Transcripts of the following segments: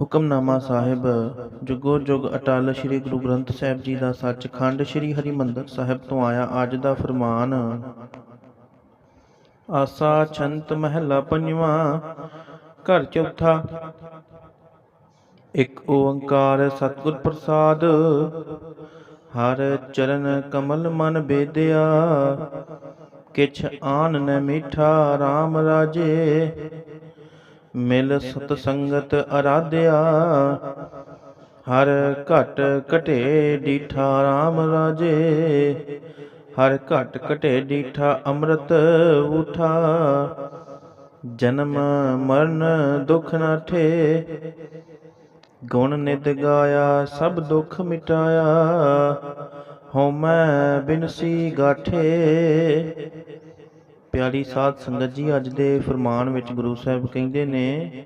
ਹੁਕਮਨਾਮਾ ਸਾਹਿਬ, ਜੁਗੋ ਜੁਗ ਅਟਲ ਸ੍ਰੀ ਗੁਰੂ ਗ੍ਰੰਥ ਸਾਹਿਬ ਜੀ ਦਾ ਸੱਚਖੰਡ ਸ੍ਰੀ ਹਰਿਮੰਦਰ ਸਾਹਿਬ ਤੋਂ ਆਇਆ ਅੱਜ ਦਾ ਫਰਮਾਨ। ਆਸਾ ਛੰਤ ਮਹਿਲਾ ਪੰਜਵਾਂ, ਘਰ ਚੌਥਾ। ਇੱਕ ਓੰਕਾਰ ਸਤਿਗੁਰ ਪ੍ਰਸਾਦ, ਹਰ ਚਰਨ ਕਮਲ ਮਨ ਬੇਦਿਆ। ਕਿਛ ਆਨ ਨ ਮੀਠਾ RAM ਰਾਜੇ ਮਿਲ ਸਤ ਸੰਗਤ ਅਰਾਧਿਆ। ਹਰ ਘਟ ਘਟੇ ਡੀਠਾ RAM ਰਾਜੇ। ਹਰ ਘਟ ਘਟੇ ਡੀਠਾ ਅੰਮ੍ਰਿਤ ਉਠਾ। ਜਨਮ ਮਰਨ ਦੁਖ ਨਾਠੇ ਗੁਣ ਨਿਤ ਗਾਇਆ, ਸਭ ਦੁੱਖ ਮਿਟਾਇਆ। ਹਉਮੈ ਬਿਨਸੀ ਗਾਠੇ। ਪਿਆਰੀ ਸਾਧ ਸੰਗਤ ਜੀ, ਅੱਜ ਦੇ ਫਰਮਾਨ ਵਿੱਚ ਗੁਰੂ ਸਾਹਿਬ ਕਹਿੰਦੇ ਨੇ,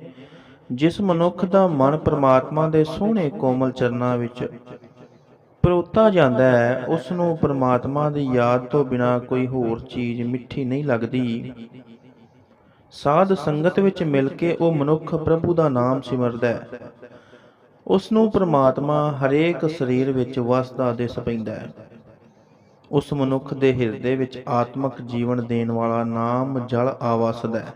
ਜਿਸ ਮਨੁੱਖ ਦਾ ਮਨ ਪ੍ਰਮਾਤਮਾ ਦੇ ਸੋਹਣੇ ਕੋਮਲ ਚਰਨਾਂ ਵਿੱਚ ਪਰੋਤਾ ਜਾਂਦਾ ਹੈ ਉਸ ਨੂੰ ਪ੍ਰਮਾਤਮਾ ਦੀ ਯਾਦ ਤੋਂ ਬਿਨਾ ਕੋਈ ਹੋਰ ਚੀਜ਼ ਮਿੱਠੀ ਨਹੀਂ ਲੱਗਦੀ। ਸਾਧ ਸੰਗਤ ਵਿੱਚ ਮਿਲ ਕੇ ਉਹ ਮਨੁੱਖ ਪ੍ਰਭੂ ਦਾ ਨਾਮ ਸਿਮਰਦਾ ਹੈ। ਉਸ ਨੂੰ ਪ੍ਰਮਾਤਮਾ ਹਰੇਕ ਸਰੀਰ ਵਿੱਚ ਵਸਦਾ ਦਿਸ ਪੈਂਦਾ ਹੈ। ਉਸ ਮਨੁੱਖ ਦੇ ਹਿਰਦੇ ਵਿੱਚ ਆਤਮਿਕ ਜੀਵਨ ਦੇਣ ਵਾਲਾ ਨਾਮ ਜਲ ਆਵਸਦਾ ਹੈ,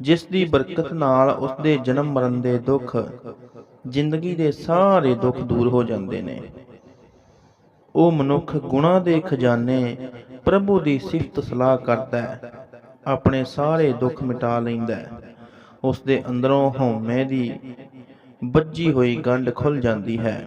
ਜਿਸ ਦੀ ਬਰਕਤ ਨਾਲ ਉਸ ਦੇ ਜਨਮ ਮਰਨ ਦੇ ਦੁੱਖ, ਜ਼ਿੰਦਗੀ ਦੇ ਸਾਰੇ ਦੁੱਖ ਦੂਰ ਹੋ ਜਾਂਦੇ ਨੇ। ਉਹ ਮਨੁੱਖ ਗੁਣਾਂ ਦੇ ਖਜ਼ਾਨੇ ਪ੍ਰਭੂ ਦੀ ਸਿਫਤ ਸਲਾਹ ਕਰਦਾ ਹੈ, ਆਪਣੇ ਸਾਰੇ ਦੁੱਖ ਮਿਟਾ ਲੈਂਦਾ ਹੈ। ਉਸ ਦੇ ਅੰਦਰੋਂ ਹਉਮੈ ਦੀ ਬੱਜੀ ਹੋਈ ਗੰਢ ਖੁੱਲ ਜਾਂਦੀ ਹੈ।